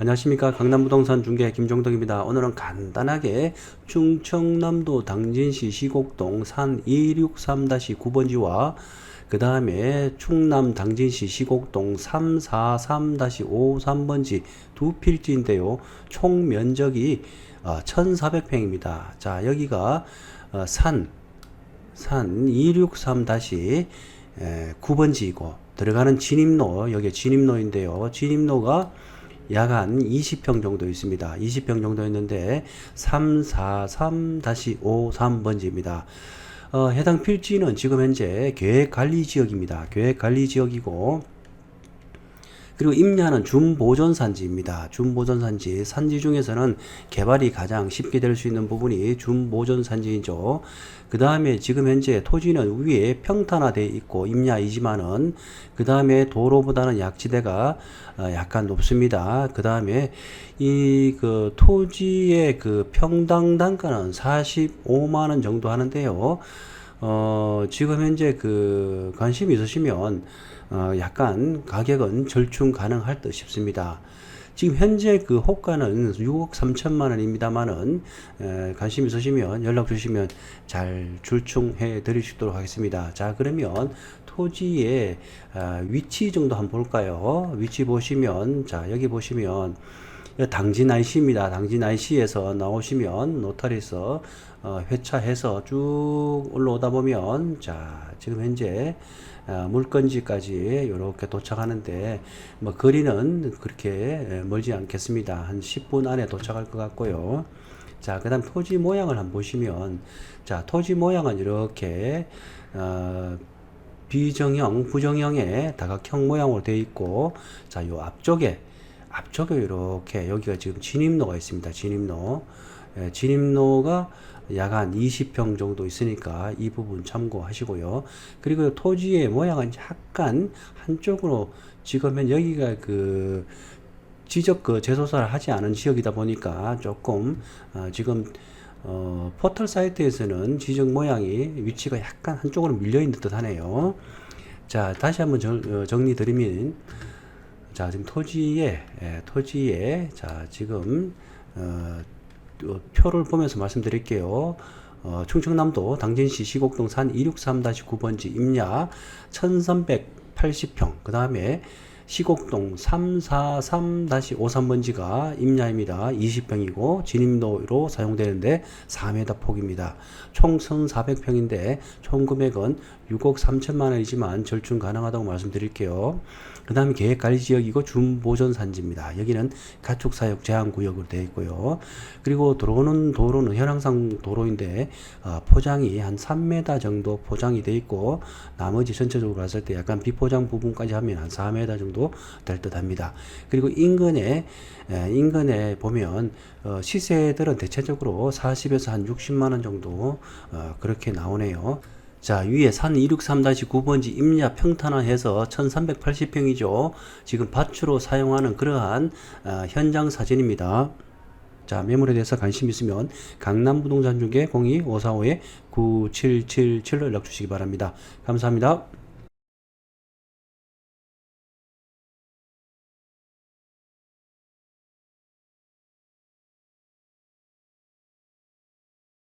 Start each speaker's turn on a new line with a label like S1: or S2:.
S1: 안녕하십니까 강남부동산 중개 김종덕입니다. 오늘은 간단하게 충청남도 당진시 시곡동 산 263-9번지와 그 다음에 충남 당진시 시곡동 343-53번지 두 필지인데요. 총 면적이 1400평입니다. 자 여기가 어, 산, 산 263-9번지이고 들어가는 진입로 여기 진입로인데요. 진입로가 약 한 20평 정도 있습니다. 20평 정도 있는데 343-53번지입니다. 어, 해당 필지는 지금 현재 계획관리지역입니다. 계획관리지역이고 그리고 임야는 준보존산지입니다. 준보존산지. 산지 중에서는 개발이 가장 쉽게 될 수 있는 부분이 준보존산지이죠. 그 다음에 지금 현재 토지는 위에 평탄화되어 있고 임야이지만은 그 다음에 도로보다는 약지대가 어, 약간 높습니다. 그 다음에 이 그 토지의 그 평당 단가는 45만원 정도 하는데요. 어, 지금 현재 그 관심이 있으시면 어, 약간 가격은 절충 가능할 듯 싶습니다. 지금 현재 그 호가는 6억 3천만 원입니다만은 에, 관심 있으시면 연락 주시면 잘 줄충해 드릴 수 있도록 하겠습니다. 자 그러면 토지의 아, 위치 정도 한번 볼까요? 위치 보시면 자 여기 보시면 당진 IC입니다. 당진 IC에서 나오시면 노타리에서 어, 회차해서 쭉 올라오다 보면 자 지금 현재 어, 물건지까지 이렇게 도착하는데 뭐 거리는 그렇게 멀지 않겠습니다. 한 10분 안에 도착할 것 같고요. 자, 그 다음 토지 모양을 한번 보시면 자, 토지 모양은 이렇게 어, 비정형, 부정형의 다각형 모양으로 되어 있고 자, 요 앞쪽에 앞쪽에 이렇게 여기가 지금 진입로가 있습니다. 진입로. 예, 진입로가 약 한 20평 정도 있으니까 이 부분 참고하시고요. 그리고 토지의 모양은 약간 한쪽으로 지금은 여기가 그 지적 그 재소사를 하지 않은 지역이다 보니까 조금 어, 지금 어, 포털 사이트에서는 지적 모양이 위치가 약간 한쪽으로 밀려 있는 듯 하네요. 자, 다시 한번 정, 어, 정리 드리면 자, 지금 토지에 예, 토지에 자, 지금 어, 어, 표를 보면서 말씀드릴게요. 어, 충청남도 당진시 시곡동 산 263-9번지 임야 1380평 그 다음에 시곡동 343-53번지가 임야입니다. 20평이고 진입로로 사용되는데 4m 폭입니다. 총 1400평인데 총 금액은 6억 3천만 원이지만 절충 가능하다고 말씀드릴게요. 그 다음에 계획관리지역이고 준보존산지입니다. 여기는 가축사육 제한구역으로 되어 있고요. 그리고 들어오는 도로는 현황상 도로인데 어, 포장이 한 3m 정도 포장이 되어 있고 나머지 전체적으로 봤을 때 약간 비포장 부분까지 하면 한 4m 정도 될 듯합니다. 그리고 인근에 에, 인근에 보면 어, 시세들은 대체적으로 40에서 한 60만 원 정도 어, 그렇게 나오네요. 자, 위에 산 263-9번지 임야 평탄화해서 1380평이죠. 지금 밭으로 사용하는 그러한 어, 현장 사진입니다. 자, 매물에 대해서 관심 있으면 강남부동산 중개 02-545-9777로 연락 주시기 바랍니다. 감사합니다.